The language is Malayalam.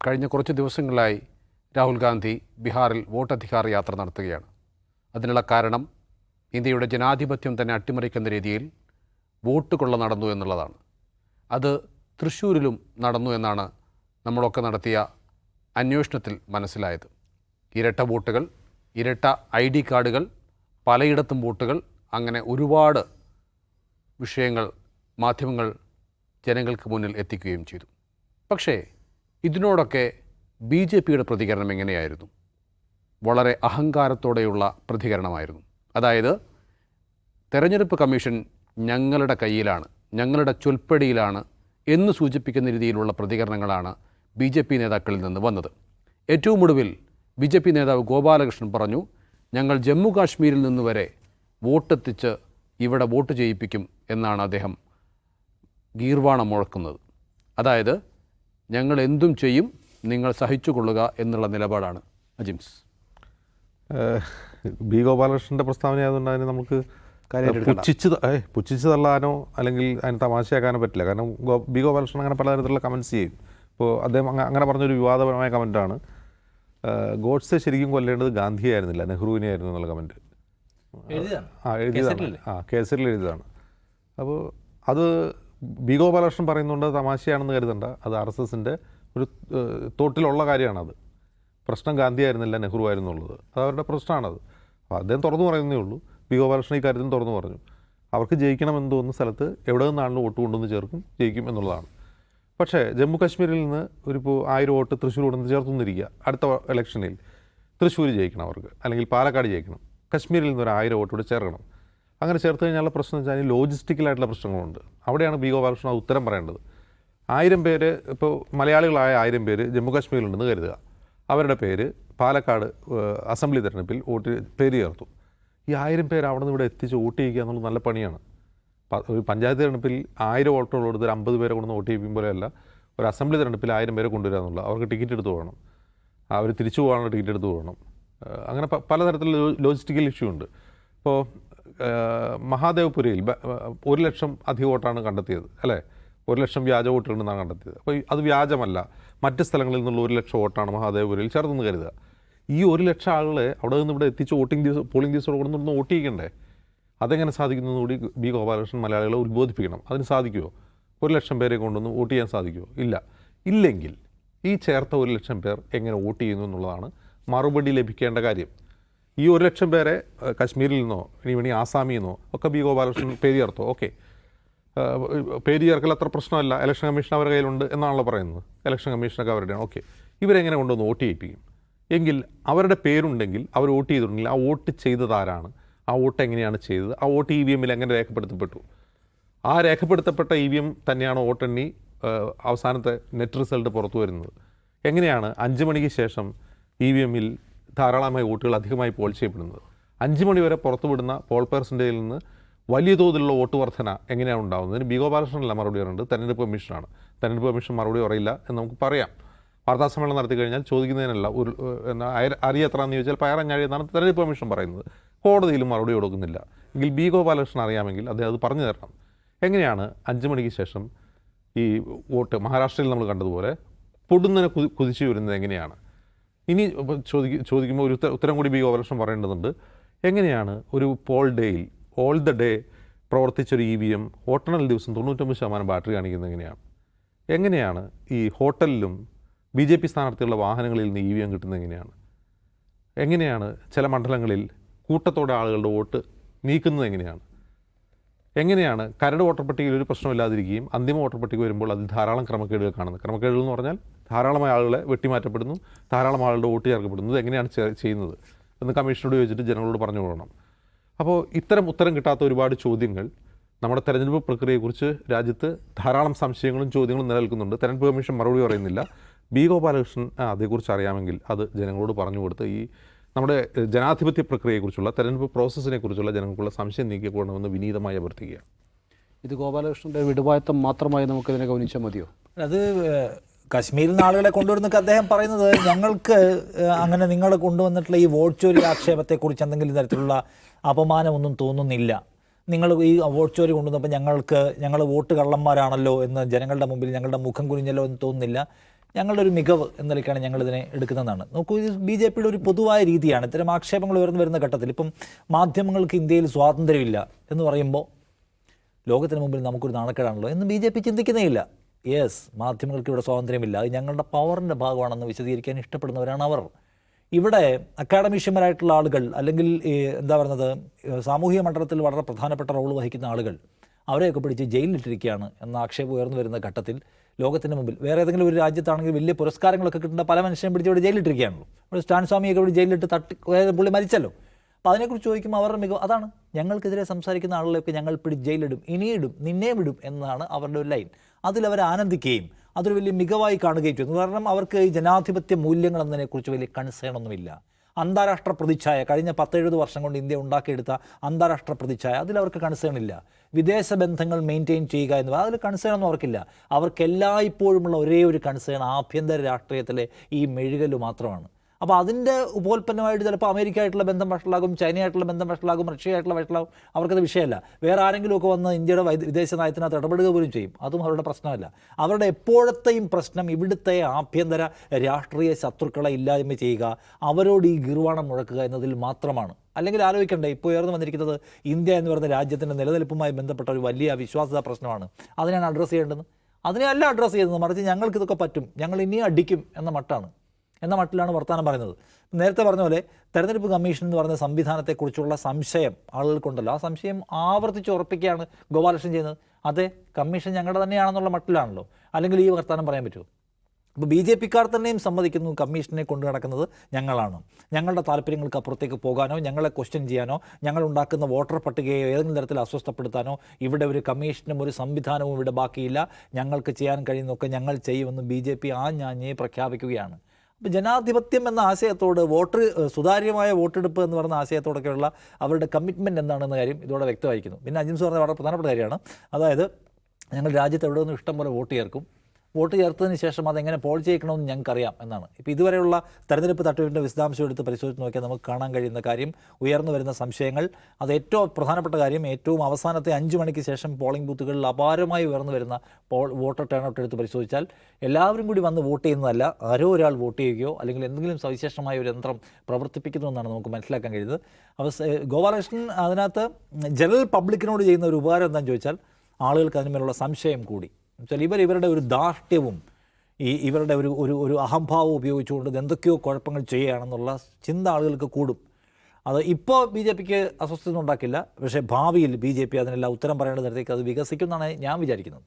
കഴിഞ്ഞ കുറച്ച് ദിവസങ്ങളായി രാഹുൽ ഗാന്ധി ബീഹാറിൽ വോട്ടധികാര യാത്ര നടത്തുകയാണ്. അതിനുള്ള കാരണം ഇന്ത്യയുടെ ജനാധിപത്യം തന്നെ അട്ടിമറിക്കുന്ന രീതിയിൽ വോട്ട് കൊള്ള നടന്നു എന്നുള്ളതാണ്. അത് തൃശ്ശൂരിലും നടന്നു എന്നാണ് നമ്മളൊക്കെ നടത്തിയ അന്വേഷണത്തിൽ മനസ്സിലായത്. ഇരട്ട വോട്ടുകൾ ഇരട്ട ഐ ഡി കാർഡുകൾ പലയിടത്തും വോട്ടുകൾ അങ്ങനെ ഒരുപാട് വിഷയങ്ങൾ മാധ്യമങ്ങൾ ജനങ്ങൾക്ക് മുന്നിൽ എത്തിക്കുകയും ചെയ്തു. പക്ഷേ ഇതിനോടൊക്കെ ബി ജെ പിയുടെ പ്രതികരണം എങ്ങനെയായിരുന്നു? വളരെ അഹങ്കാരത്തോടെയുള്ള പ്രതികരണമായിരുന്നു. അതായത് തെരഞ്ഞെടുപ്പ് കമ്മീഷൻ ഞങ്ങളുടെ കയ്യിലാണ് ഞങ്ങളുടെ ചൊൽപ്പടിയിലാണ് എന്ന് സൂചിപ്പിക്കുന്ന രീതിയിലുള്ള പ്രതികരണങ്ങളാണ് ബി ജെ പി നേതാക്കളിൽ നിന്ന് വന്നത്. ഏറ്റവും ഒടുവിൽ ബി ജെ പി നേതാവ് ഗോപാലകൃഷ്ണൻ പറഞ്ഞു ഞങ്ങൾ ജമ്മു കാശ്മീരിൽ നിന്ന് വരെ വോട്ടെത്തിച്ച് ഇവിടെ വോട്ട് ചെയ്യിപ്പിക്കും എന്നാണ് അദ്ദേഹം ഗീർവാണം മുഴക്കുന്നത്. അതായത് ഞങ്ങൾ എന്തും ചെയ്യും നിങ്ങൾ സഹിച്ചു കൊള്ളുക എന്നുള്ള നിലപാടാണ്. അജിംസ്. ബി ഗോപാലകൃഷ്ണന്റെ പ്രസ്താവന ആയതുകൊണ്ട് അതിന് നമുക്ക് പുച്ഛിച്ച് പുച്ഛിച്ച് തള്ളാനോ അല്ലെങ്കിൽ അതിന് തമാശയാക്കാനോ പറ്റില്ല. കാരണം ഗോ ബി ഗോപാലകൃഷ്ണൻ അങ്ങനെ പലതരത്തിലുള്ള കമൻസ് ചെയ്യും. ഇപ്പോൾ അദ്ദേഹം അങ്ങ- അങ്ങനെ പറഞ്ഞൊരു വിവാദപരമായ കമന്റാണ് ഗോഡ്സെ ശരിക്കും കൊല്ലേണ്ടത് ഗാന്ധിയായിരുന്നില്ല നെഹ്റുവിനെ ആയിരുന്നു എന്നുള്ള കമന്റ് ആ എഴുതിയതാണ്. ആ കേസരിൽ എഴുതിയതാണ്. അപ്പോൾ അത് ബി ഗോപാലകൃഷ്ണൻ പറയുന്നുണ്ട് തമാശയാണെന്ന് കരുതണ്ട. അത് ആർ എസ് എസിന്റെ ഒരു തോട്ടിലുള്ള കാര്യമാണത്. പ്രശ്നം ഗാന്ധി ഗാന്ധിയായിരുന്നില്ല നെഹ്റു ആയിരുന്നുള്ളത്. അത് അവരുടെ പ്രശ്നമാണത്. അപ്പോൾ അദ്ദേഹം തുറന്നു പറയുന്നേ ഉള്ളൂ. ബി ഗോപാലകൃഷ്ണൻ ഈ കാര്യത്തിൽ തുറന്നു പറഞ്ഞു. അവർക്ക് ജയിക്കണമെന്ന് തോന്നുന്ന സ്ഥലത്ത് എവിടെ നിന്നാണെങ്കിലും വോട്ട് കൊണ്ടുവന്ന് ചേർക്കും? ജയിക്കും എന്നുള്ളതാണ്. പക്ഷേ ജമ്മു കാശ്മീരിൽ നിന്ന് ഒരു ഇപ്പോൾ ആയിരം വോട്ട് തൃശ്ശൂർ കൊണ്ടുവന്ന് ചേർത്തുന്നിരിക്കുക അടുത്ത ഇലക്ഷനിൽ തൃശ്ശൂർ ജയിക്കണം അവർക്ക്. അല്ലെങ്കിൽ പാലക്കാട് ജയിക്കണം. കശ്മീരിൽ നിന്ന് ഒരു ആയിരം വോട്ട് കൂടെ ചേർക്കണം. അങ്ങനെ ചേർത്ത് കഴിഞ്ഞാലുള്ള പ്രശ്നം എന്ന് വെച്ചാൽ ലോജിസ്റ്റിക്കലായിട്ടുള്ള പ്രശ്നങ്ങളുണ്ട്. അവിടെയാണ് ബി ഗോപാലകൃഷ്ണൻ ആ ഉത്തരം പറയേണ്ടത്. ആയിരം പേര് ഇപ്പോൾ മലയാളികളായ ആയിരം പേര് ജമ്മു കാശ്മീരിലുണ്ടെന്ന് കരുതുക. അവരുടെ പേര് പാലക്കാട് അസംബ്ലി തെരഞ്ഞെടുപ്പിൽ വോട്ട് പേര് ചേർത്തു. ഈ ആയിരം പേര് അവിടെ നിന്ന് ഇവിടെ എത്തിച്ച് വോട്ട് ചെയ്യിക്കുക എന്നുള്ളത് നല്ല പണിയാണ്. ഒരു പഞ്ചായത്ത് തെരഞ്ഞെടുപ്പിൽ ആയിരം വോട്ടുള്ളടുത്ത് ഒരു അമ്പത് പേരെ കൊണ്ടുവന്ന് വോട്ട് ചെയ്യിപ്പിക്കും പോലെയല്ല ഒരു അസംബ്ലി തെരഞ്ഞെടുപ്പിൽ ആയിരം പേരെ കൊണ്ടുവരിക എന്നുള്ളത്. അവർക്ക് ടിക്കറ്റ് എടുത്ത് പോകണം. അവർ തിരിച്ചു പോകാനുള്ള ടിക്കറ്റ് എടുത്ത് പോകണം. അങ്ങനെ പലതരത്തിലുള്ള ലോജിസ്റ്റിക്കൽ ഇഷ്യൂ ഉണ്ട്. ഇപ്പോൾ മഹാദേവപുരയിൽ ഒരു ലക്ഷം അധിക വോട്ടാണ് കണ്ടെത്തിയത് അല്ലേ? ഒരു ലക്ഷം വ്യാജ വോട്ടുകളുണ്ടെന്നാണ് കണ്ടെത്തിയത്. അപ്പോൾ അത് വ്യാജമല്ല. മറ്റ് സ്ഥലങ്ങളിൽ നിന്നുള്ള ഒരു ലക്ഷം വോട്ടാണ് മഹാദേവപുരിയിൽ ചേർത്തെന്ന് കരുതുക. ഈ ഒരു ലക്ഷം ആളുകളെ അവിടെ നിന്ന് ഇവിടെ എത്തിച്ച് വോട്ടിംഗ് ദിവസം പോളിംഗ് ദിവസം നിന്ന് വോട്ട് ചെയ്യിക്കണ്ടേ അതെങ്ങനെ സാധിക്കുന്നു കൂടി ബി ഗോപാലകൃഷ്ണൻ മലയാളികളെ ഉത്ബോധിപ്പിക്കണം. അതിന് സാധിക്കുമോ ഒരു ലക്ഷം പേരെ കൊണ്ടൊന്നും വോട്ട് ചെയ്യാൻ സാധിക്കുമോ ഇല്ല. ഇല്ലെങ്കിൽ ഈ ചേർത്ത ഒരു ലക്ഷം പേർ എങ്ങനെ വോട്ട് ചെയ്യുന്നു എന്നുള്ളതാണ് മറുപടി ലഭിക്കേണ്ട കാര്യം. ഈ ഒരു ലക്ഷം പേരെ കാശ്മീരിൽ നിന്നോ ഇനി വേണമെങ്കിൽ ആസാമിൽ നിന്നോ ഒക്കെ ബി ഗോപാലകൃഷ്ണൻ പേര് ചേർത്തോ ഓക്കെ. പേര് ചേർക്കൽ അത്ര പ്രശ്നമല്ല. ഇലക്ഷൻ കമ്മീഷൻ അവരുടെ കയ്യിലുണ്ട് എന്നാണല്ലോ പറയുന്നത്. ഇലക്ഷൻ കമ്മീഷനൊക്കെ അവരുടെയാണ്. ഓക്കെ. ഇവരെങ്ങനെ കൊണ്ടുവന്ന് വോട്ട് ചെയ്യിപ്പിക്കും? എങ്കിൽ അവരുടെ പേരുണ്ടെങ്കിൽ അവർ വോട്ട് ചെയ്തിട്ടുണ്ടെങ്കിൽ ആ വോട്ട് ചെയ്തതാരാണ് ആ വോട്ട് എങ്ങനെയാണ് ചെയ്തത്? ആ വോട്ട് ഇ വി എമ്മിൽ എങ്ങനെ രേഖപ്പെടുത്തപ്പെട്ടു? ആ രേഖപ്പെടുത്തപ്പെട്ട ഇ വി എം തന്നെയാണ് വോട്ടെണ്ണി അവസാനത്തെ നെറ്റ് റിസൾട്ട് പുറത്തു വരുന്നത്? എങ്ങനെയാണ് അഞ്ച് മണിക്ക് ശേഷം ഇ വി എമ്മിൽ ധാരാളമായി വോട്ടുകൾ അധികമായി പോൾ ചെയ്യപ്പെടുന്നത് അഞ്ച് മണിവരെ പുറത്തുവിടുന്ന പോൾ പേഴ്സന്റേജിൽ നിന്ന് വലിയ തോതിലുള്ള വോട്ട് വർധന എങ്ങനെയാണ് ഉണ്ടാകുന്നതിന് ബി ഗോപാലകൃഷ്ണനല്ല മറുപടി പറയുന്നത്. തെരഞ്ഞെടുപ്പ് കമ്മീഷനാണ്. തെരഞ്ഞെടുപ്പ് കമ്മീഷൻ മറുപടി പറയില്ല എന്ന് നമുക്ക് പറയാം. വാർത്താ സമ്മേളനം നടത്തി കഴിഞ്ഞാൽ ചോദിക്കുന്നതിനല്ല ഒരു എത്രയാണെന്ന് ചോദിച്ചാൽ പയറഞ്ഞാഴി എന്നാണ് തെരഞ്ഞെടുപ്പ് കമ്മീഷൻ പറയുന്നത്. കോടതിയിലും മറുപടി കൊടുക്കുന്നില്ല. എങ്കിൽ ബി ഗോപാലകൃഷ്ണൻ അറിയാമെങ്കിൽ അദ്ദേഹം അത് പറഞ്ഞു തരണം. എങ്ങനെയാണ് അഞ്ച് മണിക്ക് ശേഷം ഈ വോട്ട് മഹാരാഷ്ട്രയിൽ നമ്മൾ കണ്ടതുപോലെ പൊടുന്നനെ കുതി കുതിച്ചു വരുന്നത് എങ്ങനെയാണ്? ഇനി ചോദിക്കും ചോദിക്കുമ്പോൾ ഒരു ഉത്തരം കൂടി ബി ഗോപാലകൃഷ്ണൻ പറയേണ്ടതുണ്ട്. എങ്ങനെയാണ് ഒരു പോൾ ഡേയിൽ ഓൾ ദ ഡേ പ്രവർത്തിച്ചൊരു ഇ വി എം വോട്ടെണ്ണൽ ദിവസം തൊണ്ണൂറ്റൊമ്പത് ശതമാനം ബാറ്ററി കാണിക്കുന്നത് എങ്ങനെയാണ്? എങ്ങനെയാണ് ഈ ഹോട്ടലിലും ബി ജെ പി സ്ഥാനാർത്ഥികളുടെ വാഹനങ്ങളിൽ നിന്ന് ഇ വി എം കിട്ടുന്നത് എങ്ങനെയാണ്? എങ്ങനെയാണ് ചില മണ്ഡലങ്ങളിൽ കൂട്ടത്തോടെ ആളുകളുടെ വോട്ട് നീക്കുന്നത് എങ്ങനെയാണ്? എങ്ങനെയാണ് കരട് വോട്ടർ പട്ടികയിൽ ഒരു പ്രശ്നമില്ലാതിരിക്കുകയും അന്തിമ വോട്ടർ പട്ടിക വരുമ്പോൾ അതിൽ ധാരാളം ക്രമക്കേടുകൾ കാണുന്നത്? ക്രമക്കേടുകൾ എന്ന് പറഞ്ഞാൽ ധാരാളമായ ആളുകളെ വെട്ടിമാറ്റപ്പെടുന്നു ധാരാളം ആളുകളുടെ വോട്ട് ചേർക്കപ്പെടുന്നത് എങ്ങനെയാണ് ചെയ്യുന്നത്? എന്ന് കമ്മീഷനോട് ചോദിച്ചിട്ട് ജനങ്ങളോട് പറഞ്ഞു കൊടുക്കണം. അപ്പോൾ ഇത്തരം ഉത്തരം കിട്ടാത്ത ഒരുപാട് ചോദ്യങ്ങൾ നമ്മുടെ തെരഞ്ഞെടുപ്പ് പ്രക്രിയയെക്കുറിച്ച് രാജ്യത്ത് ധാരാളം സംശയങ്ങളും ചോദ്യങ്ങളും നിലനിൽക്കുന്നുണ്ട്. തെരഞ്ഞെടുപ്പ് കമ്മീഷൻ മറുപടി പറയുന്നില്ല. ബി ഗോപാലകൃഷ്ണൻ അതേക്കുറിച്ച് അറിയാമെങ്കിൽ അത് ജനങ്ങളോട് പറഞ്ഞു കൊടുത്ത് ഈ നമ്മുടെ ജനാധിപത്യ പ്രക്രിയയെക്കുറിച്ചുള്ള തെരഞ്ഞെടുപ്പ് പ്രോസസ്സിനെ കുറിച്ചുള്ള ജനങ്ങൾക്കുള്ള സംശയം നീക്കിക്കൊള്ളണമെന്ന് വിനീതമായി അഭ്യർത്ഥിക്കുകയാണ്. ഇത് ഗോപാലകൃഷ്ണന്റെ വിടുവായത്വം മാത്രമായി നമുക്ക് ഇതിനെ ഗൗനിച്ചാൽ മതിയോ? അത് കശ്മീരിൽ നിന്ന് ആളുകളെ കൊണ്ടുവരുന്നൊക്കെ അദ്ദേഹം പറയുന്നത് ഞങ്ങൾക്ക് അങ്ങനെ നിങ്ങൾ കൊണ്ടുവന്നിട്ടുള്ള ഈ വോട്ട് ചോരി ആക്ഷേപത്തെക്കുറിച്ച് എന്തെങ്കിലും തരത്തിലുള്ള അപമാനമൊന്നും തോന്നുന്നില്ല. നിങ്ങൾ ഈ വോട്ട് ചോരി കൊണ്ടുവന്നപ്പോൾ ഞങ്ങൾക്ക് ഞങ്ങൾ വോട്ട് കള്ളന്മാരാണല്ലോ എന്ന് ജനങ്ങളുടെ മുമ്പിൽ ഞങ്ങളുടെ മുഖം കുനിഞ്ഞല്ലോ എന്ന് തോന്നുന്നില്ല. ഞങ്ങളുടെ ഒരു മികവ് എന്ന നിലയ്ക്കാണ് ഞങ്ങളിതിനെ എടുക്കുന്നതെന്നാണ് നോക്കൂ ഇത് ബി ജെ പിയുടെ ഒരു പൊതുവായ രീതിയാണ്. ഇത്തരം ആക്ഷേപങ്ങൾ ഉയർന്നു വരുന്ന ഘട്ടത്തിൽ ഇപ്പം മാധ്യമങ്ങൾക്ക് ഇന്ത്യയിൽ സ്വാതന്ത്ര്യമില്ല എന്ന് പറയുമ്പോൾ ലോകത്തിന് മുമ്പിൽ നമുക്കൊരു നാണക്കേടാണല്ലോ എന്ന് ബി ജെ പി ചിന്തിക്കുന്നേ ഇല്ല. യെസ് മാധ്യമങ്ങൾക്ക് ഇവിടെ സ്വാതന്ത്ര്യമില്ല. അത് ഞങ്ങളുടെ പവറിന്റെ ഭാഗമാണെന്ന് വിശദീകരിക്കാൻ ഇഷ്ടപ്പെടുന്നവരാണ് അവർ. ഇവിടെ അക്കാഡമിഷ്യന്മാരായിട്ടുള്ള ആളുകൾ അല്ലെങ്കിൽ എന്താ പറയുന്നത് സാമൂഹിക മണ്ഡലത്തിൽ വളരെ പ്രധാനപ്പെട്ട റോൾ വഹിക്കുന്ന ആളുകൾ അവരെയൊക്കെ പിടിച്ച് ജയിലിലിട്ടിരിക്കുകയാണ് എന്ന ആക്ഷേപം ഉയർന്നു വരുന്ന ഘട്ടത്തിൽ ലോകത്തിന്റെ മുമ്പിൽ. വേറെ ഏതെങ്കിലും ഒരു രാജ്യത്താണെങ്കിൽ വലിയ പുരസ്കാരങ്ങളൊക്കെ കിട്ടുന്ന പല മനുഷ്യരും പിടിച്ച് ഇവിടെ ജയിലിട്ടിരിക്കുകയാണല്ലോ ഇവിടെ സ്റ്റാൻ സ്വാമിയൊക്കെ ഇവിടെ ജയിലിലിട്ട് തട്ടി പുള്ളി മരിച്ചല്ലോ. അപ്പോൾ അതിനെക്കുറിച്ച് ചോദിക്കുമ്പോൾ അവരുടെ മികവ് അതാണ് ഞങ്ങൾക്കെതിരെ സംസാരിക്കുന്ന ആളുകളൊക്കെ ഞങ്ങൾ പിടി ജയിലിടും ഇനിയിടും നിന്നെ വിടും എന്നതാണ് അവരുടെ ഒരു ലൈൻ. അതിലവർ ആനന്ദിക്കുകയും അതൊരു വലിയ മികവായി കാണുകയും ചെയ്യുന്നു. കാരണം അവർക്ക് ഈ ജനാധിപത്യ മൂല്യങ്ങൾ എന്നതിനെക്കുറിച്ച് വലിയ കൺസേൺ ഒന്നുമില്ല. അന്താരാഷ്ട്ര പ്രതിച്ഛായ കഴിഞ്ഞ പത്തെഴുപത് വർഷം കൊണ്ട് ഇന്ത്യ ഉണ്ടാക്കിയെടുത്ത അന്താരാഷ്ട്ര പ്രതിച്ഛായ അതിൽ അവർക്ക് കൺസേൺ ഇല്ല വിദേശ ബന്ധങ്ങൾ മെയിന്റെയിൻ ചെയ്യുക എന്ന് അതിൽ കൺസേൺ ഒന്നും അവർക്കില്ല. അവർക്ക് എല്ലായ്പ്പോഴുമുള്ള ഒരേ ഒരു കൺസേൺ ആഭ്യന്തര രാഷ്ട്രീയത്തിലെ ഈ മെഴുകൽ മാത്രമാണ്. അപ്പോൾ അതിന്റെ ഉപോൽപ്പന്നമായിട്ട് ചിലപ്പോൾ അമേരിക്കയായിട്ടുള്ള ബന്ധം വഷളാകും ചൈനയായിട്ടുള്ള ബന്ധം വഷളാകും റഷ്യയായിട്ടുള്ള വഷളാകും. അവർക്കത് വിഷയമല്ല. വേറെ ആരെങ്കിലുമൊക്കെ വന്ന് ഇന്ത്യയുടെ വിദേശ നയത്തിനകത്ത് ഇടപെടുക പോലും ചെയ്യും. അതും അവരുടെ പ്രശ്നമല്ല. അവരുടെ എപ്പോഴത്തെയും പ്രശ്നം ഇവിടുത്തെ ആഭ്യന്തര രാഷ്ട്രീയ ശത്രുക്കളെ ഇല്ലായ്മ ചെയ്യുക അവരോട് ഈ ഗിർവാണം മുഴക്കുക എന്നതിൽ മാത്രമാണ്. അല്ലെങ്കിൽ ആലോചിക്കണ്ടേ ഇപ്പോൾ ഉയർന്നു വന്നിരിക്കുന്നത് ഇന്ത്യ എന്ന് പറയുന്ന രാജ്യത്തിന്റെ നിലനിൽപ്പുമായി ബന്ധപ്പെട്ട ഒരു വലിയ വിശ്വാസത പ്രശ്നമാണ്. അതിനാണ് അഡ്രസ്സ് ചെയ്യേണ്ടത്. അതിനെയല്ല അഡ്രസ്സ് ചെയ്യുന്നത് മറിച്ച് ഞങ്ങൾക്ക് ഇതൊക്കെ പറ്റും. ഞങ്ങൾ ഇനിയും അടിക്കും എന്ന മട്ടാണ്. എന്ന മട്ടിലാണ് വർത്തമാനം പറയുന്നത്. നേരത്തെ പറഞ്ഞ പോലെ തെരഞ്ഞെടുപ്പ് കമ്മീഷൻ എന്ന് പറയുന്ന സംവിധാനത്തെക്കുറിച്ചുള്ള സംശയം ആളുകൾക്കുണ്ടല്ലോ. ആ സംശയം ആവർത്തിച്ച് ഉറപ്പിക്കുകയാണ് ഗോപാലകൃഷ്ണൻ ചെയ്യുന്നത്. അതെ കമ്മീഷൻ ഞങ്ങളുടെ തന്നെയാണെന്നുള്ള മട്ടിലാണല്ലോ. അല്ലെങ്കിൽ ഈ വർത്തമാനം പറയാൻ പറ്റുമോ? അപ്പോൾ ബി ജെ പിക്കാർ തന്നെയും സമ്മതിക്കുന്നു കമ്മീഷനെ കൊണ്ടു നടക്കുന്നത് ഞങ്ങളാണ്. ഞങ്ങളുടെ താല്പര്യങ്ങൾക്ക് അപ്പുറത്തേക്ക് പോകാനോ ഞങ്ങളെ ക്വസ്റ്റ്യൻ ചെയ്യാനോ ഞങ്ങൾ ഉണ്ടാക്കുന്ന വോട്ടർ പട്ടികയെ ഏതെങ്കിലും തരത്തിൽ അസ്വസ്ഥപ്പെടുത്താനോ ഇവിടെ ഒരു കമ്മീഷനും ഒരു സംവിധാനവും ഇവിടെ ബാക്കിയില്ല. ഞങ്ങൾക്ക് ചെയ്യാൻ കഴിയുന്നതൊക്കെ ഞങ്ങൾ ചെയ്യുമെന്ന് ബി ജെ പി ആ ഞാഞ്ഞേ പ്രഖ്യാപിക്കുകയാണ്. ജനാധിപത്യം എന്ന ആശയത്തോട് വോട്ട് സുതാര്യമായ വോട്ടെടുപ്പ് എന്ന് പറയുന്ന ആശയത്തോടൊക്കെയുള്ള അവരുടെ കമ്മിറ്റ്മെന്റ് എന്താണെന്ന കാര്യം ഇതോടെ വ്യക്തമായിരിക്കുന്നു. പിന്നെ അജിംസ് പറഞ്ഞ വളരെ പ്രധാനപ്പെട്ട കാര്യമാണ്. അതായത് ഞങ്ങൾ രാജ്യത്ത് എവിടെ നിന്നും ഇഷ്ടം പോലെ വോട്ട് ചേർക്കും. വോട്ട് ചേർത്തതിന് ശേഷം അതെങ്ങനെ പോൾ ചെയ്യിക്കണമെന്ന് ഞങ്ങൾക്കറിയാം എന്നാണ്. ഇപ്പോൾ ഇതുവരെയുള്ള തെരഞ്ഞെടുപ്പ് തട്ടിപ്പിന്റെ വിശദാംശം എടുത്ത് പരിശോധിച്ച് നോക്കിയാൽ നമുക്ക് കാണാൻ കഴിയുന്ന കാര്യം ഉയർന്നു വരുന്ന സംശയങ്ങൾ. അത് ഏറ്റവും പ്രധാനപ്പെട്ട കാര്യം ഏറ്റവും അവസാനത്തെ അഞ്ച് മണിക്ക് ശേഷം പോളിംഗ് ബൂത്തുകളിൽ അപാരമായി ഉയർന്നു വരുന്ന പോൾ വോട്ടർ ടേൺ ഔട്ട് എടുത്ത് പരിശോധിച്ചാൽ എല്ലാവരും കൂടി വന്ന് വോട്ട് ചെയ്യുന്നതല്ല ആരോ ഒരാൾ വോട്ട് ചെയ്യുകയോ അല്ലെങ്കിൽ എന്തെങ്കിലും സവിശേഷമായ ഒരു യന്ത്രം പ്രവർത്തിപ്പിക്കുന്നു എന്നാണ് നമുക്ക് മനസ്സിലാക്കാൻ കഴിയുന്നത്. അവ ഗോപാലകൃഷ്ണൻ അതിനകത്ത് ജനറൽ പബ്ലിക്കിനോട് ചെയ്യുന്ന ഒരു ഉപകാരം എന്താണെന്ന് ചോദിച്ചാൽ ആളുകൾക്ക് അതിന്മേലുള്ള സംശയം കൂടി. എന്നുവെച്ചാൽ ഇവർ ഇവരുടെ ഒരു ധാർഷ്ട്യവും ഈ ഇവരുടെ ഒരു ഒരു ഒരു അഹംഭാവം ഉപയോഗിച്ചുകൊണ്ട് എന്തൊക്കെയോ കുഴപ്പങ്ങൾ ചെയ്യുകയാണെന്നുള്ള ചിന്ത ആളുകൾക്ക് കൂടും. അത് ഇപ്പോൾ ബി ജെ പിക്ക് അസ്വസ്ഥത ഉണ്ടാക്കില്ല. പക്ഷേ ഭാവിയിൽ ബി ജെ പി അതിനെല്ലാം ഉത്തരം പറയേണ്ട നേരത്തേക്ക് അത് വികസിക്കുമെന്നാണ് ഞാൻ വിചാരിക്കുന്നത്.